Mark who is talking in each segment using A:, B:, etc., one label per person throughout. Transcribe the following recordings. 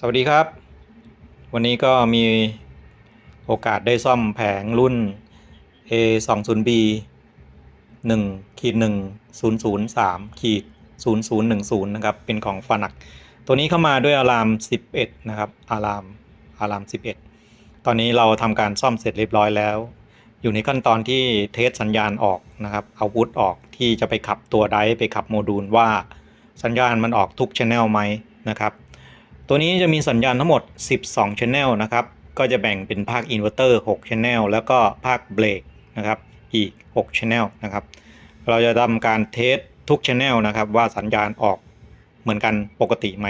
A: สวัสดีครับ วันนี้ก็มีโอกาสได้ซ่อมแผงรุ่น A 2 0 B 1ขีด1 0 0 3ขีด0 0 1 0นะครับ เป็นของฟานัก ตัวนี้เข้ามาด้วยอะลาม 11 นะครับอะลามอะลาม 11 ตอนนี้เราทำการซ่อมเสร็จเรียบร้อยแล้ว อยู่ในขั้นตอนที่เทสสัญญาณออกนะครับ เอาวุธออกที่จะไปขับตัวไดไปขับโมดูลว่าสัญญาณมันออกทุกช anel ไหมนะครับ ตัวนี้จะมีสัญญาณทั้งหมด 12 Channel นะครับ ก็จะแบ่งเป็นภาคอินเวอร์เตอร์6 Channel แล้วก็ภาคเบรกนะครับอีก 6 Channel นะครับ เราจะทำการเทสทุก Channel นะครับ ว่าสัญญาณออกเหมือนกันปกติไหม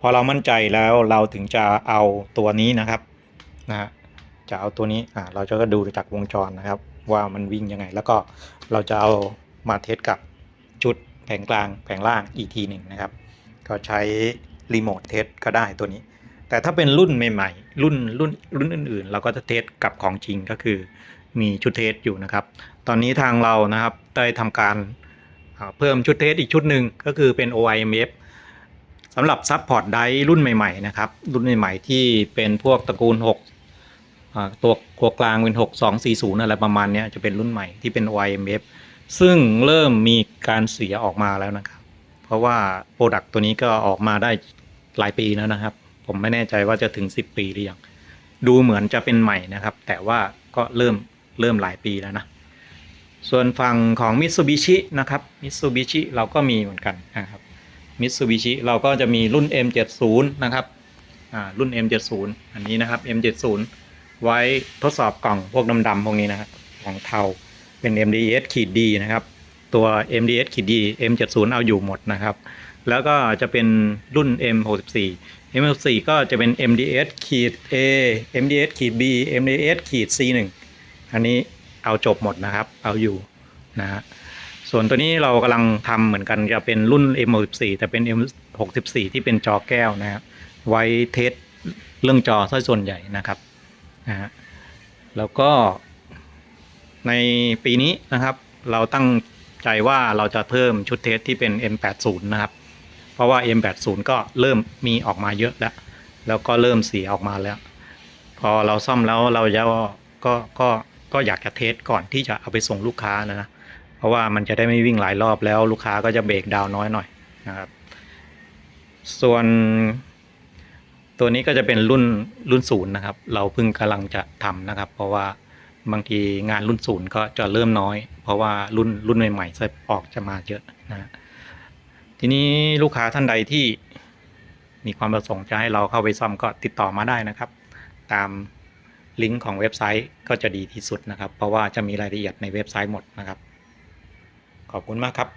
A: พอเรามั่นใจแล้วเราถึงจะเอาตัวนี้นะครับนะฮะจะเอาตัวนี้อ่าเราจะก็ดูจากวงจรนะครับ ว่ามันวิ่งยังไง แล้วก็เราจะเอามาเทสกับชุดแผงกลางแผงล่างอีกทีหนึ่งนะครับ ก็ใช้รีโมทเทสก็ได้ตัวนี้ แต่ถ้าเป็นรุ่นใหม่ๆ รุ่นรุ่นรุ่นอื่น ๆ เราก็จะเทสกับของจริงก็คือมีชุดเทสอยู่นะครับ ตอนนี้ทางเรานะครับได้ทำการเพิ่มชุดเทสอีกชุดหนึ่งก็คือเป็น OIMF สำหรับซับพอร์ตไดรุ่นใหม่ๆนะครับ รุ่นใหม่ๆที่เป็นพวกตระกูล 6 ตัวตัวกลางเป็น 6240 อะไรประมาณนี้จะเป็นรุ่นใหม่ที่เป็น OIMF ซึ่งเริ่มมีการเสียออกมาแล้วนะครับ ราะว่าโปรดักต์ตัวนี้ก็ออกมาได้หลายปีแล้วนะครับ ผมไม่แน่ใจว่าจะถึง 10 ปีหรือยังดูเหมือนจะเป็นใหม่นะครับ แต่ว่าก็เริ่มเริ่มหลายปีแล้วนะ ส่วนฝั่งของ Mitsubishi นะครับ Mitsubishi เราก็มีเหมือนกันนะครับ Mitsubishi เราก็จะมีรุ่น M70 นะครับอ่ารุ่น M70 อันนี้นะครับ M70 ไว้ทดสอบกล่องพวกดำๆพวกนี้นะครับของเทาเป็น MDS ขีดดีนะครับ ตัว MDS ขีดดี M70 เอาอยู่หมดนะครับ แล้วก็จะเป็นรุ่น M64 M64 ก็จะเป็น MDS ขีด A MDS ขีด B MDS ขีด C1 อันนี้เอาจบหมดนะครับ เอาอยู่นะฮะส่วนตัวนี้เรากำลังทำเหมือนกันจะเป็นรุ่น M64 แต่เป็น M64 ที่เป็นจอแก้วนะครับไว้เทสเรื่องจอซะส่วนใหญ่นะครับนะฮะแล้วก็ในปีนี้นะครับ เราตั้ง ใจว่าเราจะเพิ่มชุดเทสที่เป็น M80 นะครับ เพราะว่า M80 ก็เริ่มมีออกมาเยอะแล้ว แล้วก็เริ่มเสียออกมาแล้ว พอเราซ่อมแล้วเราจะก็ก็ก็อยากจะเทสก่อนที่จะเอาไปส่งลูกค้านะนะ เพราะว่ามันจะได้ไม่วิ่งหลายรอบแล้วลูกค้าก็จะเบรกดาวน์น้อยหน่อยนะครับ ส่วนตัวนี้ก็จะเป็นรุ่นรุ่นศูนย์นะครับ เราเพิ่งกำลังจะทำนะครับ เพราะว่า บางทีงานรุ่นศูนย์ก็จะเริ่มน้อย เพราะว่ารุ่นรุ่นใหม่ๆจะออกจะมาเยอะนะฮะทีนี้ลูกค้าท่านใดที่มีความประสงค์จะให้เราเข้าไปซ่อมก็ติดต่อมาได้นะครับ ตามลิงก์ของเว็บไซต์ก็จะดีที่สุดนะครับ เพราะว่าจะมีรายละเอียดในเว็บไซต์หมดนะครับ ขอบคุณมากครับ